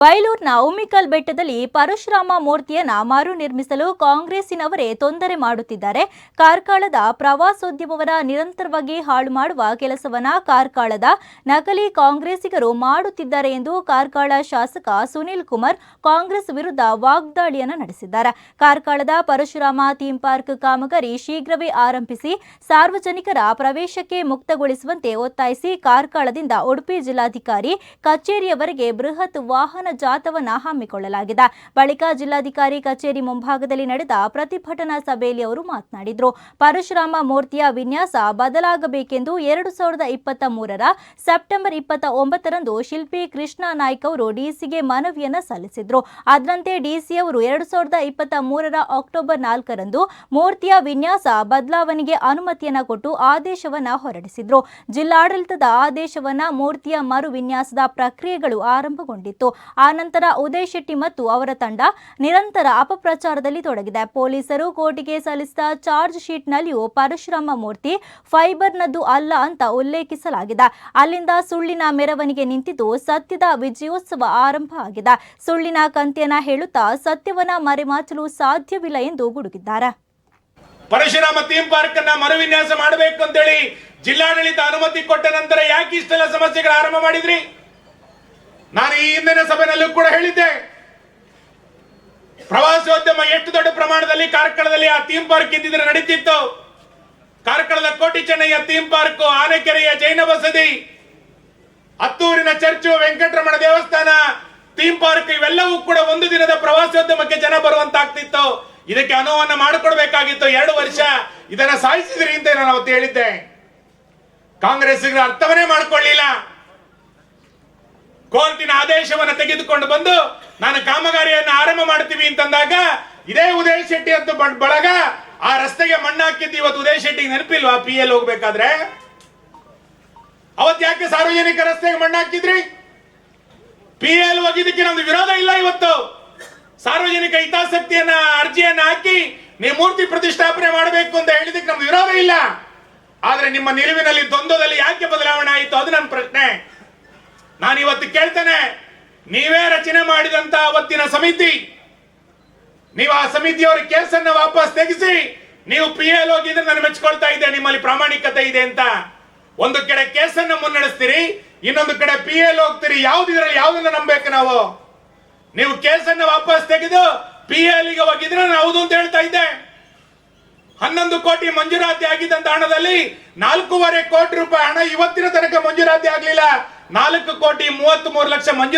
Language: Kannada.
ಬೈಲೂರಿನ ಉಮಿಕಲ್ ಬೆಟ್ಟದಲ್ಲಿ ಪರಶುರಾಮ ಮೂರ್ತಿಯನ್ನ ಮರು ನಿರ್ಮಿಸಲು ಕಾಂಗ್ರೆಸ್ಸಿನವರೇ ತೊಂದರೆ ಮಾಡುತ್ತಿದ್ದಾರೆ. ಕಾರ್ಕಳದ ಪ್ರವಾಸೋದ್ಯಮವನ್ನು ನಿರಂತರವಾಗಿ ಹಾಳು ಮಾಡುವ ಕೆಲಸವನ್ನ ಕಾರ್ಕಳದ ನಕಲಿ ಕಾಂಗ್ರೆಸ್ಸಿಗರು ಮಾಡುತ್ತಿದ್ದಾರೆ ಎಂದು ಕಾರ್ಕಳ ಶಾಸಕ ಸುನೀಲ್ ಕುಮಾರ್ ಕಾಂಗ್ರೆಸ್ ವಿರುದ್ಧ ವಾಗ್ದಾಳಿಯನ್ನು ನಡೆಸಿದ್ದಾರೆ. ಕಾರ್ಕಳದ ಪರಶುರಾಮ ಥೀಮ್ ಪಾರ್ಕ್ ಕಾಮಗಾರಿ ಶೀಘ್ರವೇ ಆರಂಭಿಸಿ ಸಾರ್ವಜನಿಕರ ಪ್ರವೇಶಕ್ಕೆ ಮುಕ್ತಗೊಳಿಸುವಂತೆ ಒತ್ತಾಯಿಸಿ ಕಾರ್ಕಳದಿಂದ ಉಡುಪಿ ಜಿಲ್ಲಾಧಿಕಾರಿ ಕಚೇರಿಯವರೆಗೆ ಬೃಹತ್ ವಾಹನ ಜಾಥವನ್ನ ಹಮ್ಮಿಕೊಳ್ಳಲಾಗಿದೆ. ಬಳಿಕ ಜಿಲ್ಲಾಧಿಕಾರಿ ಕಚೇರಿ ಮುಂಭಾಗದಲ್ಲಿ ನಡೆದ ಪ್ರತಿಭಟನಾ ಸಭೆಯಲ್ಲಿ ಅವರು ಮಾತನಾಡಿದರು. ಪರಶುರಾಮ ಮೂರ್ತಿಯ ವಿನ್ಯಾಸ ಬದಲಾಗಬೇಕೆಂದು ಎರಡು ಸಾವಿರದ ಇಪ್ಪತ್ತ ಮೂರರ ಸೆಪ್ಟೆಂಬರ್ ಇಪ್ಪತ್ತ ಒಂಬತ್ತರಂದು ಶಿಲ್ಪಿ ಕೃಷ್ಣ ನಾಯ್ಕ್ ಅವರು ಡಿಸಿಗೆ ಮನವಿಯನ್ನ ಸಲ್ಲಿಸಿದ್ರು. ಅದರಂತೆ ಡಿಸಿ ಅವರು ಎರಡು ಸಾವಿರದ ಇಪ್ಪತ್ತ ಮೂರರ ಅಕ್ಟೋಬರ್ ನಾಲ್ಕರಂದು ಮೂರ್ತಿಯ ವಿನ್ಯಾಸ ಬದಲಾವಣೆಗೆ ಅನುಮತಿಯನ್ನ ಕೊಟ್ಟು ಆದೇಶವನ್ನ ಹೊರಡಿಸಿದ್ರು. ಜಿಲ್ಲಾಡಳಿತದ ಆದೇಶವನ್ನ ಮೂರ್ತಿಯ ಮರು ವಿನ್ಯಾಸದ ಪ್ರಕ್ರಿಯೆಗಳು ಆರಂಭಗೊಂಡಿತ್ತು. ಆನಂತರ ಉದಯ್ ಶೆಟ್ಟಿ ಮತ್ತು ಅವರ ತಂಡ ನಿರಂತರ ಅಪಪ್ರಚಾರದಲ್ಲಿ ತೊಡಗಿದೆ. ಪೊಲೀಸರು ಕೋರ್ಟಿಗೆ ಸಲ್ಲಿಸಿದ ಚಾರ್ಜ್ ಶೀಟ್ನಲ್ಲಿಯೂ ಪರಶುರಾಮ ಮೂರ್ತಿ ಫೈಬರ್ನದ್ದು ಅಲ್ಲ ಅಂತ ಉಲ್ಲೇಖಿಸಲಾಗಿದೆ. ಅಲ್ಲಿಂದ ಸುಳ್ಳಿನ ಮೆರವಣಿಗೆ ನಿಂತಿದ್ದು ಸತ್ಯದ ವಿಜಯೋತ್ಸವ ಆರಂಭ ಆಗಿದೆ. ಸುಳ್ಳಿನ ಕಂತೆಯನ್ನ ಹೇಳುತ್ತಾ ಸತ್ಯವನ್ನ ಮರೆಮಾಚಲು ಸಾಧ್ಯವಿಲ್ಲ ಎಂದು ಗುಡುಗಿದ್ದಾರೆ. ಪರಶುರಾಮ ಥೀಮ್ ಪಾರ್ಕ್ ಅನ್ನ ಮರುವಿನ್ಯಾಸ ಮಾಡಬೇಕು ಅಂತೇಳಿ ಜಿಲ್ಲಾಡಳಿತ ಅನುಮತಿ ಕೊಟ್ಟ ನಂತರ ಯಾಕೆ ಇಷ್ಟೆಲ್ಲ ಸಮಸ್ಯೆಗಳು ಆರಂಭ ಮಾಡಿದ್ರಿ? ನಾನು ಈ ಹಿಂದಿನ ಸಭೆಯಲ್ಲೂ ಕೂಡ ಹೇಳಿದ್ದೆ. ಪ್ರವಾಸೋದ್ಯಮ ಎಷ್ಟು ದೊಡ್ಡ ಪ್ರಮಾಣದಲ್ಲಿ ಕಾರ್ಕಳದಲ್ಲಿ ಆ ಥೀಮ್ ಪಾರ್ಕ್ ಇದ್ದಿದ್ರೆ ನಡೀತಿತ್ತು. ಕಾರ್ಕಳದ ಕೋಟಿ ಚೆನ್ನಯ್ಯ ಥೀಮ್ ಪಾರ್ಕ್ ಆನೆಕೆರೆಯ ಜೈನ ಬಸದಿ ಹತ್ತೂರಿನ ಚರ್ಚು, ವೆಂಕಟರಮಣ ದೇವಸ್ಥಾನ ಥೀಮ್ ಪಾರ್ಕ್ ಇವೆಲ್ಲವೂ ಕೂಡ ಒಂದು ದಿನದ ಪ್ರವಾಸೋದ್ಯಮಕ್ಕೆ ಜನ ಬರುವಂತಾಗ್ತಿತ್ತು. ಇದಕ್ಕೆ ಅನುವನ್ನ ಮಾಡಿಕೊಡ್ಬೇಕಾಗಿತ್ತು ಎರಡು ವರ್ಷ. ಇದನ್ನ ಸಾಧಿಸಿದ್ರಿ ಅಂತ ನಾನು ಅವತ್ತು ಹೇಳಿದ್ದೆ. ಕಾಂಗ್ರೆಸ್ ಅರ್ಥವನ್ನೇ ಮಾಡ್ಕೊಳ್ಳಿಲ್ಲ. ಕೋರ್ಟಿನ ಆದೇಶವನ್ನು ತೆಗೆದುಕೊಂಡು ಬಂದು ನಾನು ಕಾಮಗಾರಿಯನ್ನು ಆರಂಭ ಮಾಡ್ತೀವಿ ಅಂತಂದಾಗ, ಇದೇ ಉದಯ ಶೆಟ್ಟಿ ಅಂತ ಬಳಗ ಆ ರಸ್ತೆಗೆ ಮಣ್ಣು ಹಾಕಿದ್ದು ಇವತ್ತು ಉದಯ ಶೆಟ್ಟಿಗೆ ನೆನಪಿಲ್ವಾ? ಪಿ ಎಲ್ ಹೋಗ್ಬೇಕಾದ್ರೆ? ಅವತ್ ಯಾಕೆ ಸಾರ್ವಜನಿಕ ರಸ್ತೆಗೆ ಮಣ್ಣು ಹಾಕಿದ್ರಿ? ಪಿ ಎಲ್ ಹೋಗಿದ್ದಕ್ಕೆ ನಮ್ದು ವಿರೋಧ ಇಲ್ಲ ಇವತ್ತು. ಸಾರ್ವಜನಿಕ ಹಿತಾಸಕ್ತಿಯನ್ನ, ಅರ್ಜಿಯನ್ನ ಹಾಕಿ ನೀವು ಮೂರ್ತಿ ಪ್ರತಿಷ್ಠಾಪನೆ ಮಾಡಬೇಕು ಅಂತ ಹೇಳಿದಕ್ಕೆ ನಮ್ದು ವಿರೋಧ ಇಲ್ಲ. ಆದ್ರೆ ನಿಮ್ಮ ನಿಲುವಿನಲ್ಲಿ ದ್ವಂದ್ವದಲ್ಲಿ ಯಾಕೆ ಬದಲಾವಣೆ ಆಯಿತು? ಅದು ನನ್ನ ಪ್ರಶ್ನೆ. ನಾನು ಇವತ್ತು ಕೇಳ್ತೇನೆ, ನೀವೇ ರಚನೆ ಮಾಡಿದಂತ ಅವತ್ತಿನ ಸಮಿತಿ. ನೀವು ಆ ಸಮಿತಿಯವರ ಕೇಸನ್ನು ವಾಪಸ್ ತೆಗೆಸಿ, ನೀವು ಪಿ ಎಲ್ ಹೋಗಿದ್ರೆ ನಾನು ಮೆಚ್ಕೊಳ್ತಾ ಇದ್ದೆ, ನಿಮ್ಮಲ್ಲಿ ಪ್ರಾಮಾಣಿಕತೆ ಇದೆ ಅಂತ. ಒಂದು ಕಡೆ ಕೇಸನ್ನು ಮುನ್ನಡೆಸ್ತೀರಿ, ಇನ್ನೊಂದು ಕಡೆ ಪಿ ಎಲ್ ಹೋಗ್ತೀರಿ ಯಾವ್ದು ಇದ್ರಲ್ಲಿ ಯಾವ್ದನ್ನ ನಂಬೇಕು ನಾವು? ನೀವು ಕೇಸನ್ನು ವಾಪಸ್ ತೆಗೆದು ಪಿ ಎಲ್ಗೆ ಹೋಗಿದ್ರೆ ನಾನು ಹೌದು ಅಂತ ಹೇಳ್ತಾ ಇದ್ದೆ. ಹನ್ನೊಂದು ಕೋಟಿ ಮಂಜೂರಾತಿ ಆಗಿದ್ದಂತ ಹಣದಲ್ಲಿ ನಾಲ್ಕೂವರೆ ಕೋಟಿ ರೂಪಾಯಿ ಹಣ ಇವತ್ತಿನ ತನಕ ಮಂಜೂರಾತಿ ಆಗ್ಲಿಲ್ಲ. ನಾಲ್ಕು ಕೋಟಿ ಮೂವತ್ತ್ ಮೂರು ಲಕ್ಷ